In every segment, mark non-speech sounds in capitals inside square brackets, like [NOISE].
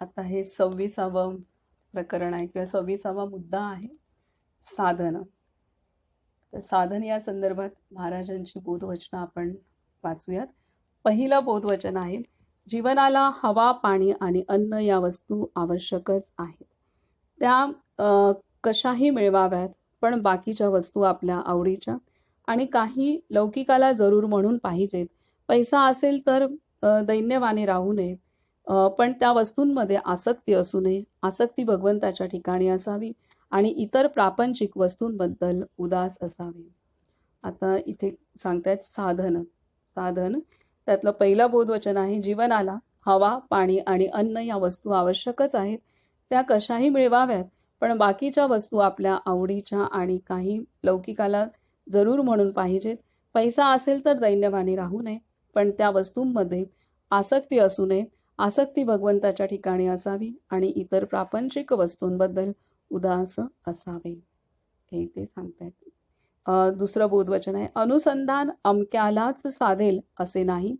आता हे सव्वीसावं प्रकरण आहे किंवा सव्वीसावा मुद्दा आहे साधन. तर साधन या संदर्भात महाराजांची बोधवचनं आपण वाचूयात. पहिलं बोधवचन आहे जीवनाला हवा पाणी आणि अन्न या वस्तू आवश्यकच आहेत. त्या कशाही मिळवाव्यात पण बाकीच्या वस्तू आपल्या आवडीच्या आणि काही लौकिकाला जरूर म्हणून पाहिजेत. पैसा असेल तर दैन्यवाने राहू नये. पण त्या वस्तूंमध्ये आसक्ती असू नये. आसक्ती भगवंताच्या ठिकाणी असावी आणि इतर प्रापंचिक वस्तूंबद्दल उदास असावे. आता इथे सांगतायत साधन. साधन त्यातलं पहिलं बोधवचन आहे जीवनाला हवा पाणी आणि अन्न या वस्तू आवश्यकच आहेत. त्या कशाही मिळवाव्यात पण बाकीच्या वस्तू आपल्या आवडीच्या आणि काही लौकिकाला जरूर म्हणून पाहिजेत. पैसा असेल तर दैन्यवाणी राहू नये पण त्या वस्तूंमध्ये आसक्ती असू नये. आसक्ती भगवंताच्या ठिकाणी असावी आणि इतर प्रापंचिक वस्तूंबद्दल उदास असावे. हे ते सांगतायत. दुसरं बोधवचन आहे अनुसंधान अमक्यालाच साधेल असे नाही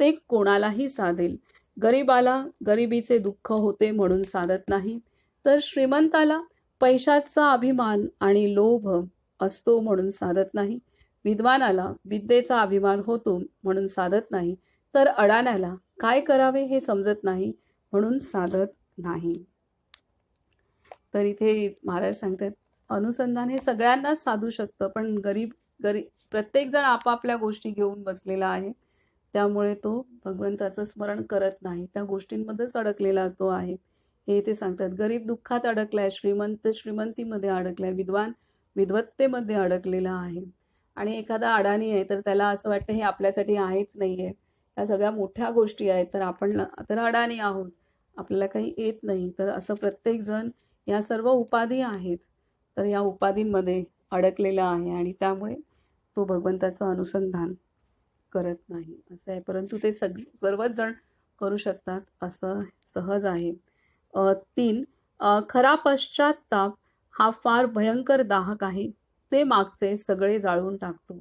ते कोणालाही साधेल. गरीबाला गरिबीचे दुःख होते म्हणून साधत नाही तर श्रीमंताला पैशाचा अभिमान आणि लोभ असतो म्हणून साधत नाही. विद्वानाला विद्येचा अभिमान होतो म्हणून साधत नाही तर अडाण्याला काय करावे हे समजत नाही म्हणून साधत नाही. तर इथे महाराज सांगतात अनुसंधान हे सगळ्यांनाच साधू शकतं पण गरीब गरीब प्रत्येकजण आपापल्या गोष्टी घेऊन बसलेला आहे. त्यामुळे तो भगवंताचं स्मरण करत नाही. त्या गोष्टींमध्येच अडकलेला असतो आहे हे ते सांगतात. गरीब दुःखात अडकलाय श्रीमंत श्रीमंतीमध्ये अडकलाय विद्वान विद्वत्तेमध्ये अडकलेला आहे. आणि एखादा अडाणी आहे तर त्याला असं वाटतं हे आपल्यासाठी आहेच नाही आहे त्या सगळ्या मोठ्या गोष्टी आहेत तर आपण तर अडाणी आहोत. आपल्याला काही येत नाही. तर असं प्रत्येकजण या सर्व उपाधी आहेत तर या उपाधींमध्ये अडकलेला आहे आणि त्यामुळे तो भगवंताचं अनुसंधान करत नाही. असं आहे. परंतु ते सग सर्वच जण करू शकतात. असं सहज आहे. तीन खरा पश्चाताप हा फार भयंकर दाहक आहे. ते मागचे सगळे जाळून टाकतो.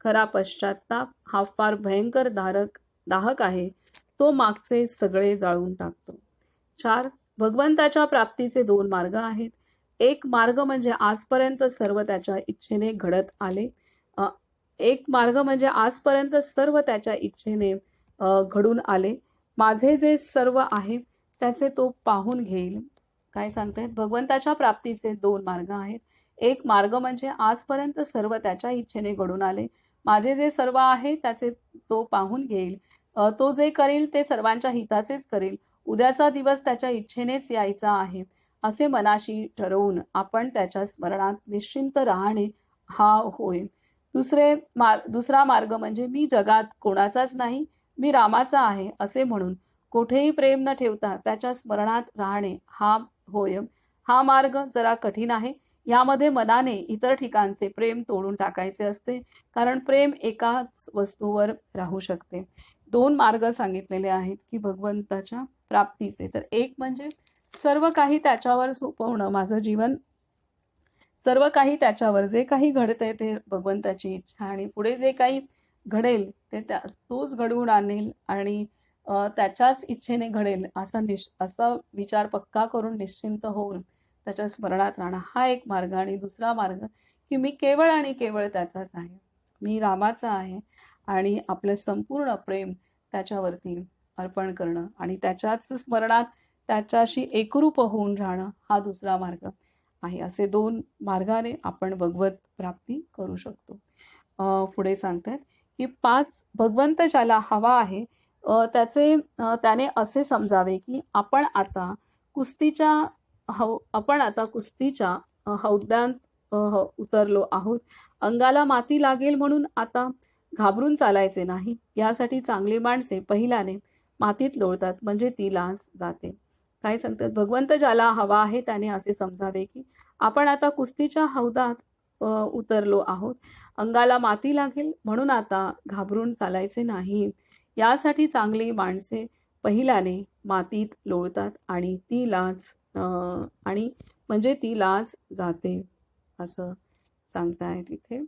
खरा पश्चाताप हा फार भयंकर धारक दाहक आहे. तो मागचे सगळे जाळून टाकतो. चार भगवंताच्या प्राप्तीचे दोन मार्ग आहेत. एक मार्ग म्हणजे आजपर्यंत सर्व त्याच्या इच्छेने घडत आले. एक मार्ग म्हणजे आजपर्यंत सर्व त्याच्या इच्छेने घडून आले. माझे जे सर्व आहे त्याचे तो पाहून घेईल. काय सांगतायत? भगवंताच्या प्राप्तीचे दोन मार्ग आहेत. एक मार्ग म्हणजे आजपर्यंत सर्व त्याच्या इच्छेने घडून आले. माझे जे सर्व आहे त्याचे तो पाहून घेईल. तो जे करेल ते सर्वांच्या हिताचेच करेल. उद्याचा दिवस त्याच्या इच्छेनेच यायचा आहे. असे मनाशी ठरवून आपण त्याच्या स्मरणात निश्चिंत राहणे हा होय. दुसरे मार दुसरा मार्ग म्हणजे मी जगात कोणाचाच नाही मी रामाचा आहे असे म्हणून. कोठेही प्रेम न ठेवता त्याच्या स्मरणात राहणे हा होय. हा मार्ग जरा कठीण आहे यामध्ये मनाने इतर ठिकाणचे प्रेम तोडून टाकायचे असते कारण प्रेम एकाच वस्तूवर राहू शकते. दोन मार्ग सांगितलेले आहेत की भगवंताच्या प्राप्तीचे. तर एक म्हणजे सर्व काही त्याच्यावर सोपवणं माझं जीवन. सर्व काही त्याच्यावर जे काही घडतंय ते भगवंताची इच्छा आणि पुढे जे काही घडेल ते त्या तोच घडवून आणेल आणि त्याच्याच इच्छेने घडेल असा निश असा विचार पक्का करून निश्चिंत होऊन त्याच्या स्मरणात राहणं हा एक मार्ग आणि दुसरा मार्ग की मी केवळ आणि केवळ त्याचाच आहे. मी रामाचा आहे आणि आपलं संपूर्ण प्रेम त्याच्यावरती अर्पण करणं आणि त्याच्याच स्मरणात त्याच्याशी एकरूप होऊन राहणं हा दुसरा मार्ग आहे. असे दोन मार्गाने आपण भगवत प्राप्ती करू शकतो. पुढे सांगतात की पाच भगवंत ज्याला हवा आहे त्याचे त्याने असे समजावे की आपण आता कुस्तीच्या हौ आपण आता कुस्तीच्या अ, हौद्यात हो, उतरलो आहोत. अंगाला माती लागेल म्हणून आता घाबरून चालायचे नाही. यासाठी चांगली माणसे पहिल्याने मातीत लोळतात म्हणजे ती लाज जाते. काय सांगतात? भगवंत ज्याला हवा आहे त्याने असे समजावे की आपण आता कुस्तीच्या हौदात उतरलो आहोत. अंगाला माती लागेल म्हणून आता घाबरून चालायचे नाही. यासाठी चांगली माणसे पहिल्याने मातीत लोळतात आणि ती लाज आणि म्हणजे ती लाज जाते असं सांगताय तिथे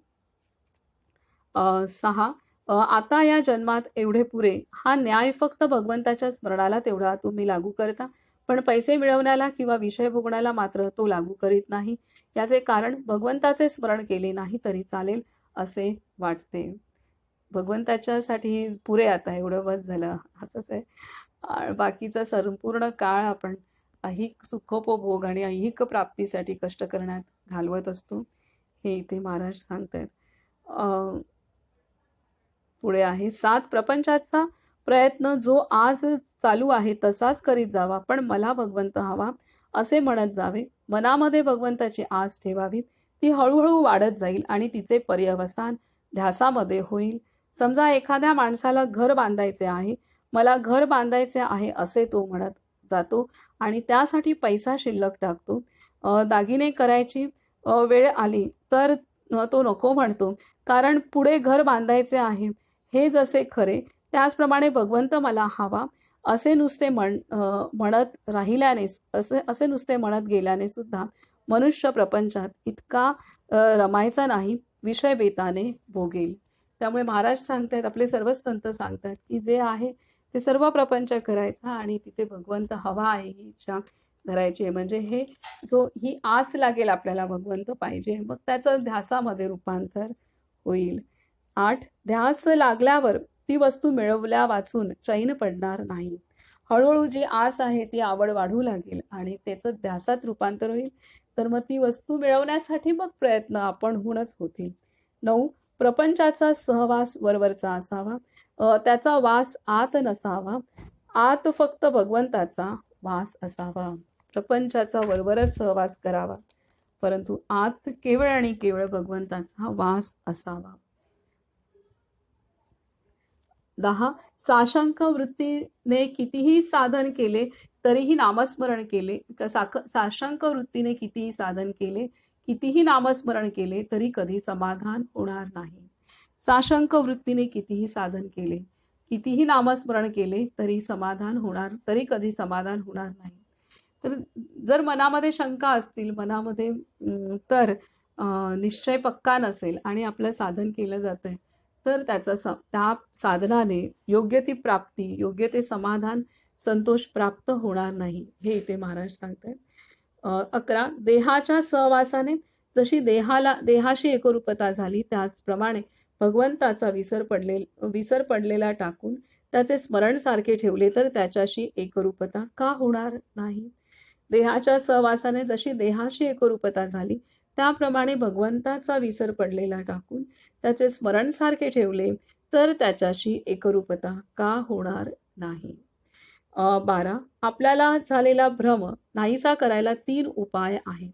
सहा आता या जन्मात एवढे पुरे. हा न्याय फक्त भगवंताच्या स्मरणाला तेवढा तुम्ही लागू करता पण पैसे मिळवण्याला किंवा विषय भोगण्याला मात्र तो लागू करीत नाही. याचे कारण भगवंताचे स्मरण केले नाही तरी चालेल असे वाटते. भगवंताच्यासाठी पुरे आता एवढं बस झालं असंच आहे. बाकीचा संपूर्ण काळ आपण ऐहिक सुखोपभोग आणि ऐहिक प्राप्तीसाठी कष्ट करण्यात घालवत असतो. हे इथे महाराज सांगतायत. अं, पुढे आहे सात प्रपंचाचा प्रयत्न जो आज चालू आहे तसाच करीत जावा पण मला भगवंत हवा असे म्हणत जावे. मनामध्ये भगवंताची आस ठेवावी. ती हळूहळू वाढत जाईल आणि तिचे पर्यवसान ध्यासामध्ये होईल. समजा एखाद्या माणसाला घर बांधायचे आहे मला घर बांधायचे आहे असे तो म्हणत जातो आणि त्यासाठी पैसा शिल्लक टाकतो. दागिने करायची वेळ आली तर तो नको म्हणतो. कारण पुढे घर बांधायचे आहे हे जसे खरे त्याचप्रमाणे भगवंत मला हवा असे नुसते म्हण म्हणत राहिल्याने असे असे नुसते म्हणत गेल्याने सुद्धा मनुष्य प्रपंचात इतका रमायचा नाही विषय बेताने भोगेल. त्यामुळे महाराज सांगतायत आपले सर्वच संत सांगतात की जे आहे ते सर्व प्रपंच करायचा आणि तिथे भगवंत हवा आहे ही इच्छा धरायची आहे. म्हणजे हे जो ही आस लागेल आपल्याला भगवंत पाहिजे. मग त्याचं ध्यासामध्ये रूपांतर होईल. आठ ध्यास लागल्यावर ती वस्तू मिळवल्या वाचून चैन पडणार नाही. हळूहळू जी आस आहे ती आवड वाढू लागेल आणि त्याचं ध्यासात रूपांतर होईल. तर मग ती वस्तू मिळवण्यासाठी मग प्रयत्न आपण आपणहूनच होतील. नऊ प्रपंचाचा सहवास वरवरचा असावा. त्याचा वास आत नसावा. आत फक्त भगवंताचा वास असावा. प्रपंचाचा वरवरच सहवास करावा. परंतु आत केवळ आणि केवळ भगवंताचा वास असावा. दहा साशंक वृत्तीने कितीही साधन केले तरीही नामस्मरण केले साख साशंक वृत्तीने कितीही साधन केले कितीही नामस्मरण केले तरी कधी समाधान होणार नाही. साशंक वृत्तीने कितीही साधन केले कितीही नामस्मरण केले तरी समाधान होणार तरी कधी समाधान होणार नाही. तर जर मनामध्ये शंका असतील मनामध्ये तर निश्चय पक्का नसेल आणि आपलं साधन केलं जातं आहे तर त्याचा स त्या साधनाने योग्य ती प्राप्ती योग्य ते समाधान संतोष प्राप्त होणार नाही हे इथे महाराज सांगत आहेत अकरा. देहाच्या सहवासाने जशी देहाला देहाशी एकरूपता झाली त्याचप्रमाणे भगवंताचा विसर पडले विसर पडलेला टाकून त्याचे स्मरण सारखे ठेवले तर त्याच्याशी एकरूपता का होणार नाही? देहाच्या सहवासाने जशी देहाशी एकरूपता झाली त्याप्रमाणे भगवंताचा विसर पडलेला टाकून त्याचे स्मरण सारखे ठेवले तर त्याच्याशी एकरूपता का होणार नाही? बारा. आपल्याला झालेला भ्रम नाहीसा करायला तीन उपाय आहेत.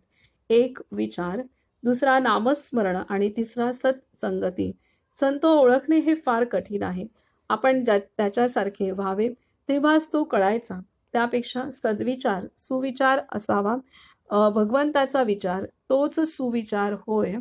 एक विचार. दुसरा नामस्मरण. आणि तिसरा सत्संगती. संत ओळखणे हे फार कठीण आहे. आपण ज्या त्याच्यासारखे व्हावे तेव्हाच तो कळायचा. त्यापेक्षा सद्विचार सुविचार असावा. भगवंताचा विचार तोच सुविचार होय.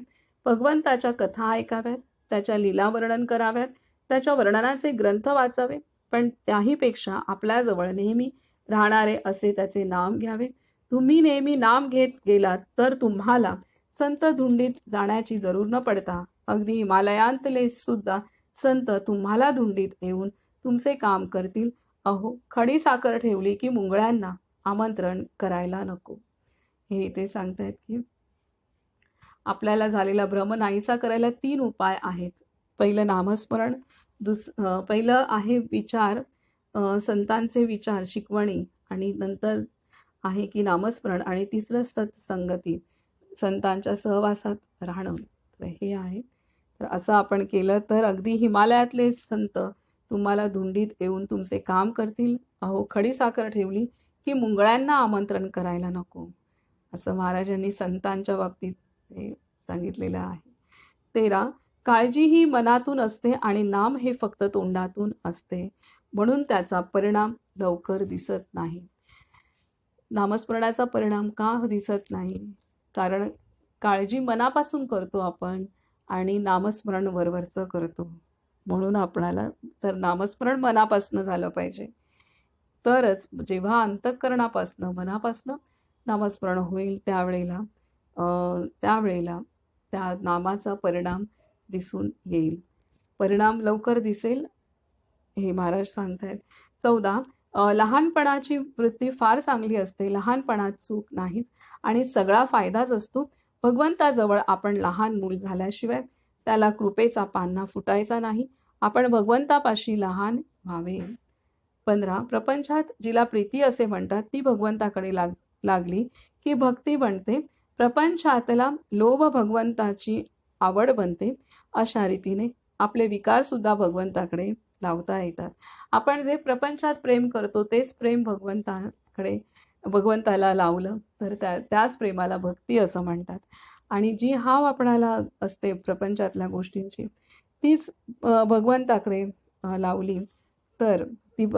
भगवंताच्या कथा ऐकाव्यात त्याच्या लीला वर्णन कराव्यात त्याच्या वर्णनाचे ग्रंथ वाचावे पण त्याहीपेक्षा आपल्याजवळ नेहमी राहणारे असे त्याचे नाम घ्यावे. तुम्ही नेहमी नाम घेत गेलात तर तुम्हाला संत धुंडीत जाण्याची जरूर न पडता अगदी हिमालयांतले सुद्धा संत तुम्हाला धुंडीत येऊन तुमचे काम करतील. अहो खडी साखर ठेवली की मुंगळ्यांना आमंत्रण करायला नको. हे ते सांगतायत की आपल्याला झालेला भ्रम नाहीसा करायला तीन उपाय आहेत. पहिलं नामस्मरण दुस पहिलं आहे विचार संतांचे विचार शिकवणी आणि नंतर आहे की नामस्मरण आणि तिसरं सत्संगती संतांच्या सहवासात राहणं. तर हे आहे. तर असं आपण केलं तर अगदी हिमालयातले संत तुम्हाला धुंडीत येऊन तुमचे काम करतील. अहो खडी साखर ठेवली की मुंगळ्यांना आमंत्रण करायला नको. असं महाराजांनी संतांच्या बाबतीत हे सांगितलेलं आहे. तेरा काळजी ही मनातून असते आणि नाम हे फक्त तोंडातून असते. म्हणून त्याचा परिणाम लवकर दिसत नाही. नामस्मरणाचा परिणाम का दिसत नाही? कारण काळजी मनापासून करतो आपण आणि नामस्मरण वरवरचं करतो. म्हणून आपणाला तर नामस्मरण मनापासनं झालं पाहिजे. तरच जेव्हा अंतःकरणापासनं मनापासनं नामस्मरण होईल त्यावेळेला अं, त्यावेळेला त्या नामाचा परिणाम दिसून येईल. परिणाम लवकर दिसेल हे महाराज सांगतायत. चौदा लहानपणाची वृत्ती फार चांगली असते. लहानपणात चूक नाहीच आणि सगळा फायदाच असतो. भगवंताजवळ आपण लहान मूल झाल्याशिवाय त्याला कृपेचा पान्हा फुटायचा नाही. आपण भगवंतापाशी लहान व्हावे. पंधरा प्रपंचात जिला प्रीती असे म्हणतात ती भगवंताकडे लाग लागली की भक्ती बनते. प्रपंचातला लोभ भगवंताची आवड बनते. अशा रीतीने आपले विकार सुद्धा भगवंताकडे लावता येतात. आपण जे प्रपंचात प्रेम करतो तेच प्रेम भगवंताकडे भगवंताला लावलं तर त्या त्याच प्रेमाला भक्ती असं म्हणतात. आणि जी हाव आपणाला असते प्रपंचातल्या गोष्टींची तीच भगवंताकडे लावली तर ती ब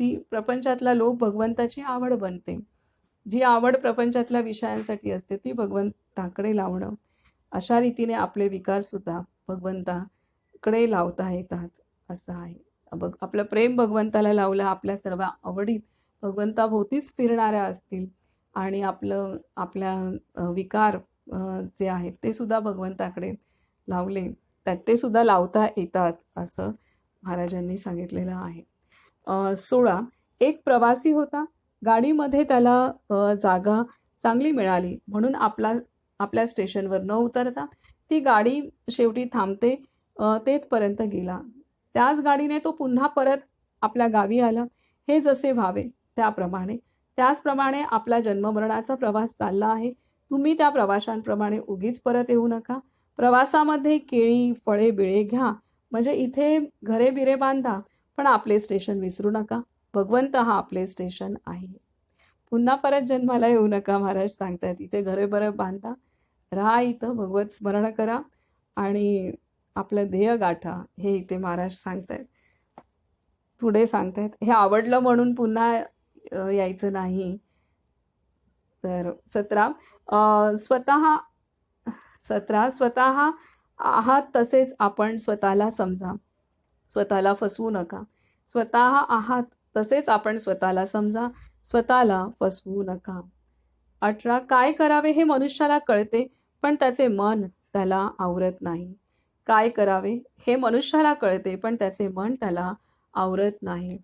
ती प्रपंचातला लोभ भगवंताची आवड बनते. जी आवड प्रपंचातल्या विषयांसाठी असते ती भगवंताकडे लावणं. अशा रीतीने आपले विकारसुद्धा भगवंताकडे लावता येतात असं आहे. बघ आपलं प्रेम भगवंताला लावलं आपल्या सर्व आवडीत भगवंताभोवतीच फिरणाऱ्या असतील आणि आपलं आपल्या विकार जे आहेत ते सुद्धा भगवंताकडे लावले त्यात ते सुद्धा लावता येतात असं महाराजांनी सांगितलेलं आहे. सोळा एक प्रवासी होता. गाडीमध्ये त्याला जागा चांगली मिळाली. म्हणून आपला आपल्या स्टेशनवर न उतरता ती गाडी शेवटी थांबते तेथपर्यंत गेला. त्याच गाडीने तो पुन्हा परत आपल्या गावी आला. हे जसे व्हावे त्याप्रमाणे. त्याचप्रमाणे आपला जन्ममरणाचा प्रवास चालला आहे. तुम्ही त्या प्रवाशांप्रमाणे उगीच परत येऊ नका. प्रवासामध्ये केळी फळे बिळे घ्या. म्हणजे इथे घरे बिरे बांधा पण आपले स्टेशन विसरू नका. भगवंत हा आपले स्टेशन आहे. पुन्हा परत जन्माला येऊ नका महाराज सांगतायत इथे घरे बरं बांधा राहा इथं भगवत स्मरण करा आणि आपलं ध्येय गाठा हे इथे महाराज सांगतायत. पुढे सांगतायत हे आवडलं म्हणून पुन्हा यायचं नाही. तर सतरा अ, स्वतः सतरा स्वतः आहात तसेच आपण स्वतःला समजा. स्वतःला फसवू नका. स्वतः आहात तसेच आपण स्वतःला समजा. स्वतःला फसवू नका. अठरा काय करावे हे मनुष्याला कळते पण त्याचे मन त्याला आवरत नाही. काय करावे हे मनुष्याला कळते पण त्याचे मन त्याला आवरत नाही.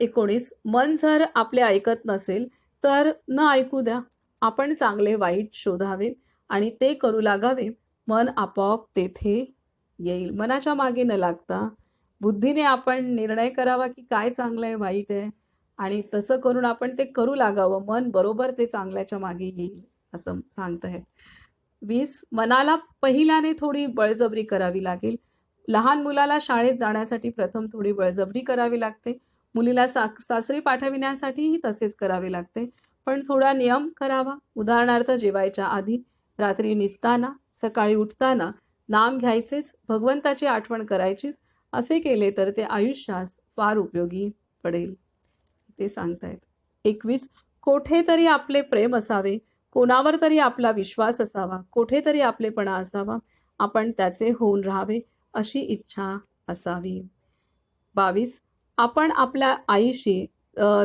एकोणीस मन जर आपले ऐकत नसेल तर न ऐकू द्या. आपण चांगले वाईट शोधावे आणि ते करू लागावे. मन आपोआप तेथे येईल. मनाच्या मागे न लागता बुद्धीने आपण निर्णय करावा की काय चांगलं आहे वाईट आहे. आणि तसं करून आपण ते करू लागावं. मन बरोबर ते चांगल्याच्या मागे येईल असं सांगतायत वीस मनाला पहिल्याने थोडी बळजबरी करावी लागेल. लहान मुलाला शाळेत जाण्यासाठी प्रथम थोडी बळजबरी करावी लागते. मुलीला सा सासरी पाठविण्यासाठीही तसेच करावे लागते. पण थोडा नियम करावा. उदाहरणार्थ जेवायच्या आधी रात्री निसताना सकाळी उठताना नाम घ्यायचेच भगवंताची आठवण करायचीच असे केले तर ते आयुष्यास फार उपयोगी पडेल. ते सांगतायत. एकवीस कोठे तरी आपले प्रेम असावे कोणावर तरी आपला विश्वास असावा कोठेतरी आपलेपणा असावा आपण त्याचे होऊन राहावे अशी इच्छा असावी. बावीस आपण आपल्या आईशी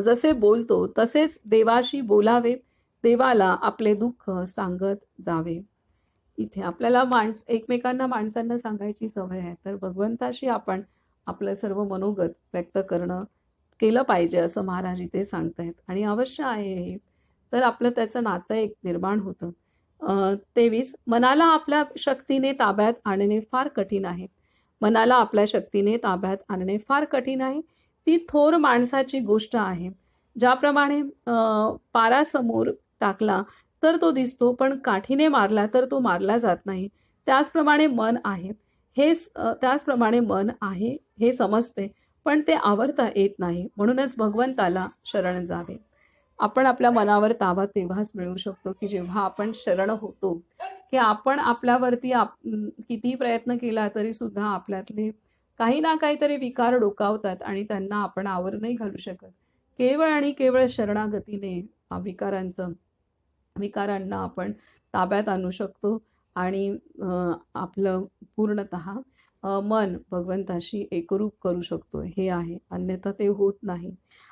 जसे बोलतो तसेच देवाशी बोलावे देवाला आपले दुःख सांगत जावे. इथे आपल्याला माणस एकमेकांना माणसांना सांगायची सवय आहे तर भगवंताशी आपण आपलं सर्व मनोगत व्यक्त करणं केलं पाहिजे असं महाराज इथे सांगतायत. आणि अवश्य आहे हे. तर आपलं त्याचं नातं एक निर्माण होतं. तेवीस मनाला आपल्या शक्तीने ताब्यात आणणे फार कठीण आहे. मनाला आपल्या शक्तीने ताब्यात आणणे फार कठीण आहे. ती थोर माणसाची गोष्ट आहे. ज्याप्रमाणे पारासमोर टाकला तर तो दिसतो पण काठीने मारला तर तो मारला जात नाही. त्याचप्रमाणे मन आहे. हे त्याचप्रमाणे मन आहे हे समजते. पण ते आवरता येत नाही. म्हणूनच भगवंताला शरण जावे. आपण आपल्या मनावर ताबा तेव्हाच मिळवू शकतो की जेव्हा आपण शरण होतो. की आपण आपल्यावरती आप कितीही प्रयत्न केला तरी सुद्धा आपल्यातले काही ना काहीतरी विकार डोकावतात आणि त्यांना आपण आवर नाही घालू शकत. केवळ आणि केवळ शरणागतीने विकारांचं विकारांना आपण ताब्यात आणू शकतो आणि आपलं पूर्णत मन भगवंताशी एकरूप करू शकतो हे आहे. अन्यथा ते होत नाही.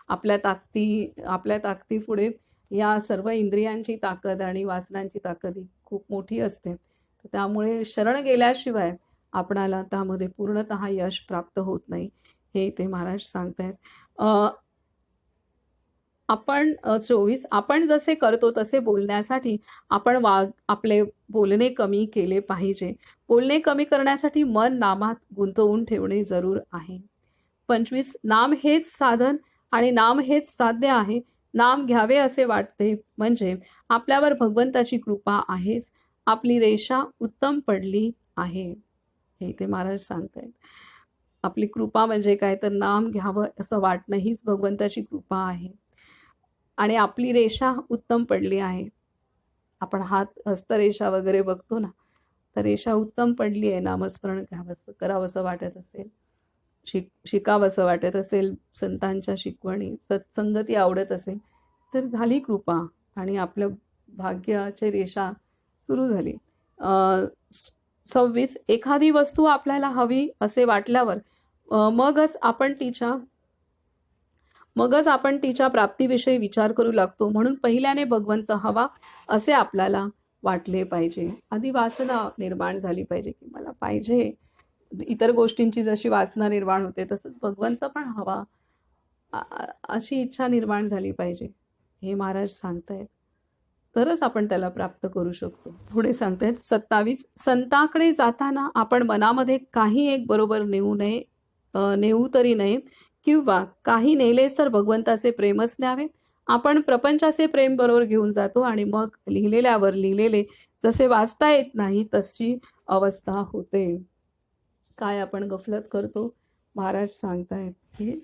आपल्या ताकदी आपल्या ताकदीपुढे या सर्व इंद्रियांची ताकद आणि वासनांची ताकद ही खूप मोठी असते. तर त्यामुळे शरण गेल्याशिवाय आपणाला त्यामध्ये पूर्णत यश प्राप्त होत नाही हे इथे महाराज सांगतायत. आपण चोवीस आपण जसे करतो तसे बोलण्यासाठी आपण वाग आपले बोलणे कमी केले पाहिजे. बोलणे कमी करण्यासाठी मन नामात गुंतवून ठेवणे जरूर आहे. पंचवीस नाम हेच साधन आणि नाम हेच साध्य आहे. नाम घ्यावे असे वाटते म्हणजे आपल्यावर भगवंताची कृपा आहेच. आपली रेषा उत्तम पडली आहे. हे ते महाराज सांगतायत. आपली कृपा म्हणजे काय? तर नाम घ्यावं असं वाटणं हीच भगवंताची कृपा आहे. आणि आपली रेषा उत्तम पडली आहे. आपण हात हस्तरेषा वगैरे बघतो ना तर रेषा उत्तम पडली आहे नामस्मरण घ्यावंसं करावंसं वाटत असेल. शिक शिकावंसं वाटत असेल संतांच्या शिकवणी सत्संगती आवडत असेल तर झाली कृपा आणि आपल्या भाग्याची रेषा सुरू झाली. सव्वीस एखादी वस्तू आपल्याला हवी असे वाटल्यावर मगच आपण तिच्या मगच आपण तिच्या प्राप्तीविषयी विचार करू लागतो म्हणून पहिल्याने भगवंत हवा असे आपल्याला वाटले पाहिजे. आधी वासना निर्माण झाली पाहिजे की मला पाहिजे. इतर गोष्टींची जशी वासना निर्माण होते तसंच भगवंत पण हवा. अशी इच्छा निर्माण झाली पाहिजे हे महाराज सांगतायत. तरच आपण त्याला प्राप्त करू शकतो. पुढे सांगतायत सत्तावीस संताकडे जाताना आपण मनामध्ये काही एक बरोबर नेऊ नये नेऊ तरी नये. किंवा काही नेलेच तर भगवंताचे प्रेमच न्यावे आपण प्रपंचाचे प्रेम बरोबर घेऊन जातो आणि मग लिहिलेल्यावर लिहिलेले जसे वाचता येत नाही तशी अवस्था होते. काय आपण गफलत करतो? महाराज सांगतायत की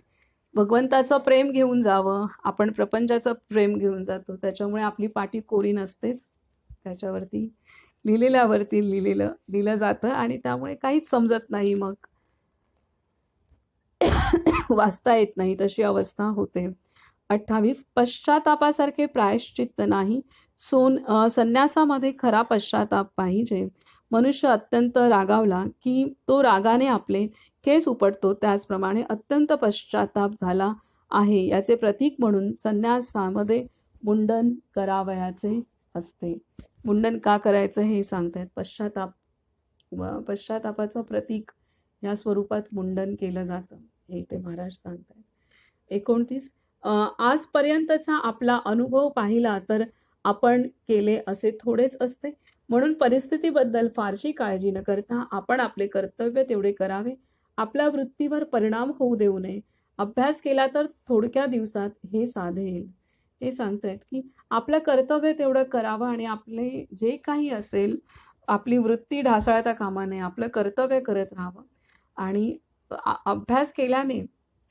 भगवंताचं प्रेम घेऊन जावं. आपण प्रपंचाचं प्रेम घेऊन जातो. त्याच्यामुळे आपली पाठी कोरी नसतेच. त्याच्यावरती लिहिलेल्यावरती लिहिलेलं दिलं जातं आणि त्यामुळे काहीच समजत नाही मग. [LAUGHS] वाचता येत नाही तशी अवस्था होते. अठ्ठावीस पश्चातापासारखे प्रायश्चित्त नाही. सोन संन्यासामध्ये खरा पश्चाताप पाहिजे. मनुष्य अत्यंत रागावला की तो रागाने आपले केस उपटतो त्याचप्रमाणे अत्यंत पश्चाताप झाला आहे याचे प्रतीक म्हणून संन्यासामध्ये मुंडन करावयाचे असते. मुंडन का करायचं हे सांगतायत. पश्चाताप व पश्चातापाचं प्रतीक या स्वरूपात मुंडन केलं जातं. हे ते महाराज सांगतायत. एकोणतीस आजपर्यंतचा आपला अनुभव पाहिला तर आपण केले असे थोडेच असते. म्हणून परिस्थितीबद्दल फारशी काळजी न करता आपण आपले कर्तव्य तेवढे करावे. आपल्या वृत्तीवर परिणाम होऊ देऊ नये. अभ्यास केला तर थोडक्या दिवसात हे साधेल हे सांगतायत की आपलं कर्तव्य तेवढं करावं आणि आपले जे काही असेल आपली वृत्ती ढासळता कामा नये. आपलं कर्तव्य करत राहावं. आणि अभ्यास केल्याने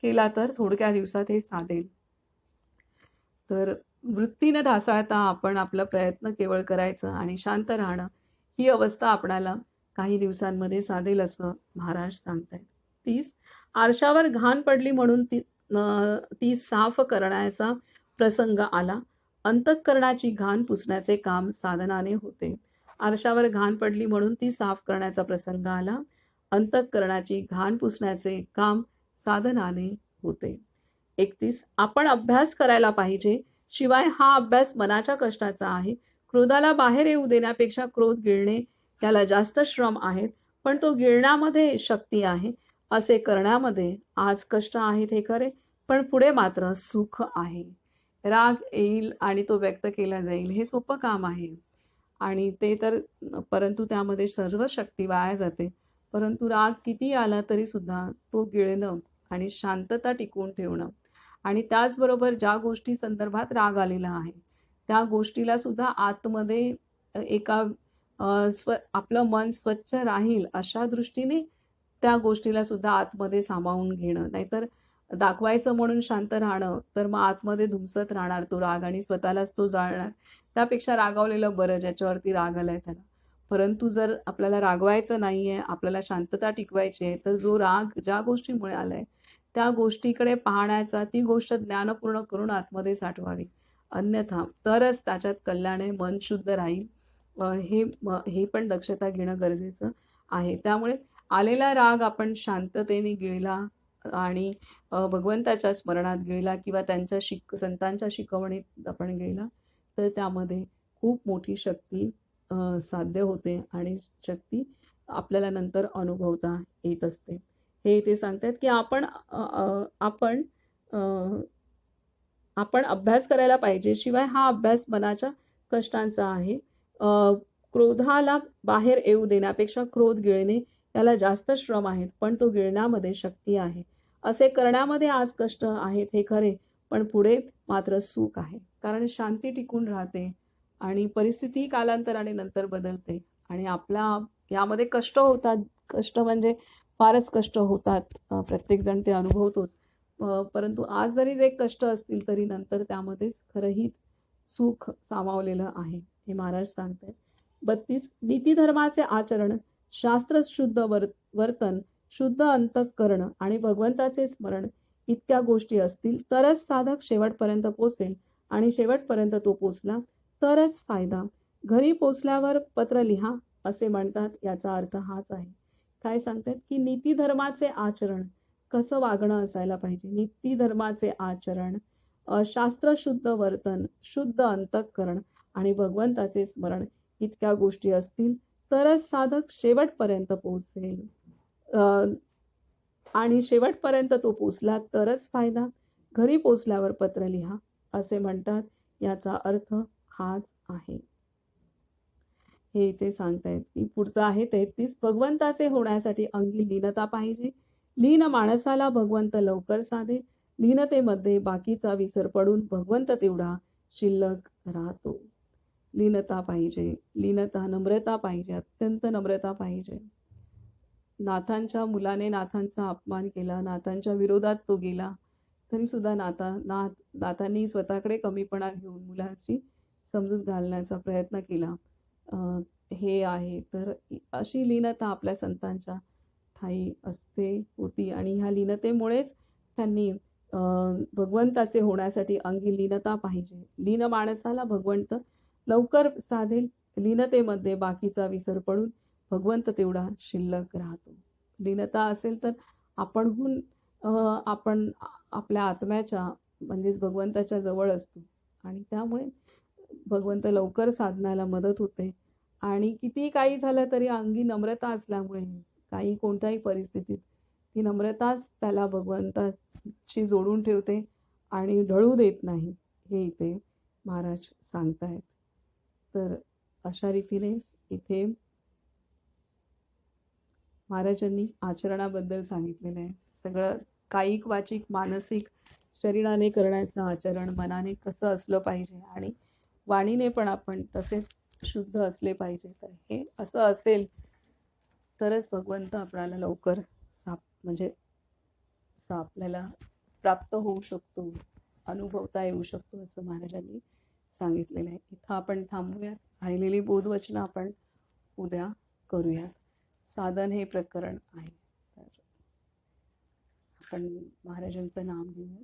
केला तर थोडक्या दिवसात हे साधेल. तर वृत्तीनं ढासळता आपण आपला प्रयत्न केवळ करायचं आणि शांत राहणं ही अवस्था आपणाला काही दिवसांमध्ये साधेल असं महाराज सांगतायत. तीस आरशावर घाण पडली म्हणून ती ती साफ करण्याचा प्रसंग आला. अंतःकरणाची घाण पुसण्याचे काम साधनाने होते. आरशावर घाण पडली म्हणून ती साफ करण्याचा प्रसंग आला. अंतःकरणाची घाण पुसण्याचे काम साधनाने होते. एकतीस आपण अभ्यास करायला पाहिजे. शिवाय हा अभ्यास मनाच्या कष्टाचा आहे. क्रोधाला बाहेर येऊ देण्यापेक्षा क्रोध गिळणे याला जास्त श्रम आहेत पण तो गिळण्यामध्ये शक्ती आहे. असे करण्यामध्ये आज कष्ट आहेत हे खरे पण पुढे मात्र सुख आहे. राग येईल आणि तो व्यक्त केला जाईल हे सोपं काम आहे. आणि ते तर परंतु त्यामध्ये सर्व शक्ती वाया जाते. परंतु राग किती आला तरी सुद्धा तो गिळणं आणि शांतता टिकवून ठेवणं. आणि त्याचबरोबर ज्या गोष्टी संदर्भात राग आलेला आहे त्या गोष्टीला सुद्धा आतमध्ये एका स्व आपलं मन स्वच्छ राहील अशा दृष्टीने त्या गोष्टीला सुद्धा आतमध्ये सामावून घेणं. नाहीतर दाखवायचं म्हणून शांत राहणं तर मग आतमध्ये धुमसत राहणार तो राग आणि स्वतःलाच तो जाळणार. त्यापेक्षा रागावलेलं बरं ज्याच्यावरती राग आलाय त्याला. परंतु जर आपल्याला रागवायचं नाही आहे आपल्याला शांतता टिकवायची आहे तर जो राग ज्या गोष्टीमुळे आलाय त्या गोष्टीकडे पाहण्याचा ती गोष्ट ज्ञानपूर्ण करून आतमध्ये साठवावी. अन्यथा तरच त्याच्यात कल्याणे मन शुद्ध राहील. हे हे पण दक्षता घेणं गरजेचं आहे. त्यामुळे आलेला राग आपण शांततेने गिळला आणि भगवंताच्या स्मरणात गिळला किंवा त्यांच्या शिक संतांच्या शिकवणीत आपण गेला तर त्यामध्ये खूप मोठी शक्ती साध्य होते आणि शक्ती आपल्याला नंतर अनुभवता येत असते. हे ते सांगतात की आपण आपण अं, आपण अभ्यास करायला पाहिजे. शिवाय हा अभ्यास मनाच्या कष्टांचा आहे. क्रोधाला बाहेर येऊ देण्यापेक्षा क्रोध गिळणे याला जास्त श्रम आहेत पण तो गिळण्यामध्ये शक्ती आहे. असे करण्यामध्ये आज कष्ट आहेत हे खरे पण पुढे मात्र सुख आहे. कारण शांती टिकून राहते. आणि परिस्थिती कालांतराने नंतर बदलते. आणि आपला यामध्ये कष्ट होतात. कष्ट म्हणजे फारच कष्ट होतात. प्रत्येकजण ते अनुभवतोच. परंतु आज जरी जे कष्ट असतील तरी नंतर त्यामध्येच खरंही सुख सामावलेलं आहे हे महाराज सांगतात बत्तीस नीतीधर्माचे आचरण शास्त्रशुद्ध वर वर्तन शुद्ध अंतःकरण आणि भगवंताचे स्मरण इतक्या गोष्टी असतील तरच साधक शेवटपर्यंत पोचेल आणि शेवटपर्यंत तो पोचला. तरच फायदा. घरी पोचल्यावर पत्र लिहा असे म्हणतात याचा अर्थ हाच आहे. काय सांगतात की नीतिधर्माचे आचरण कसं वागणं असायला पाहिजे? नीतिधर्माचे आचरण शास्त्रशुद्ध वर्तन शुद्ध अंतःकरण आणि भगवंताचे स्मरण इतक्या गोष्टी असतील तरच साधक शेवटपर्यंत पोहोचेल आणि शेवटपर्यंत तो पोचला तरच फायदा. घरी पोचल्यावर पत्र लिहा असे म्हणतात याचा अर्थ हाच आहे. हे इथे सांगतायत की पुढचं आहे तेहतीस भगवंताचे होण्यासाठी अंगी लीनता पाहिजे. लीन माणसाला भगवंत लवकर साधे. लीनतेमध्ये बाकीचा विसर पडून भगवंत तेवढा शिल्लक राहतो. लीनता पाहिजे लीनता नम्रता पाहिजे अत्यंत नम्रता पाहिजे. नाथांच्या मुलाने नाथांचा अपमान केला नाथांच्या विरोधात तो गेला. तरी सुद्धा नाथा नाथ नाथांनी स्वतःकडे कमीपणा घेऊन मुलाची समजूत घालण्याचा प्रयत्न केला. हे आहे. तर अशी लीनता आपल्या संतांच्या ठाई असते होती आणि ह्या लीनतेमुळेच त्यांनी अं, भगवंताचे होण्यासाठी अंगी लीनता पाहिजे. लीन माणसाला भगवंत लवकर साधेल. लीनतेमध्ये बाकीचा विसर पडून भगवंत तेवढा शिल्लक राहतो. लीनता असेल तर आपणहून आपण आपल्या आत्म्याच्या म्हणजेच भगवंताच्या जवळ असतो. आणि त्यामुळे भगवंत लवकर साधण्याला मदत होते. आणि किती काही झालं तरी अंगी नम्रता असल्यामुळे काही कोणत्याही परिस्थितीत ती नम्रताच त्याला भगवंताशी जोडून ठेवते आणि ढळू देत नाही हे इथे महाराज सांगतायत. तर अशा रीतीने इथे महाराजांनी आचरणाबद्दल सांगितलेलं आहे. सगळं कायिक वाचिक मानसिक शरीराने करण्याचं आचरण मनाने कसं असलं पाहिजे आणि वाणीने पण आपण तसेच शुद्ध असले पाहिजे. तर हे असं असेल तरच भगवंत आपल्याला लवकर साप म्हणजे सा आपल्याला प्राप्त होऊ शकतो अनुभवता येऊ शकतो असं महाराजांनी सांगितलेलं आहे. इथं आपण थांबूयात. राहिलेली बोधवचनं आपण उद्या करूयात. साधन हे प्रकरण आहे. तर आपण महाराजांचं नाम घेऊयात.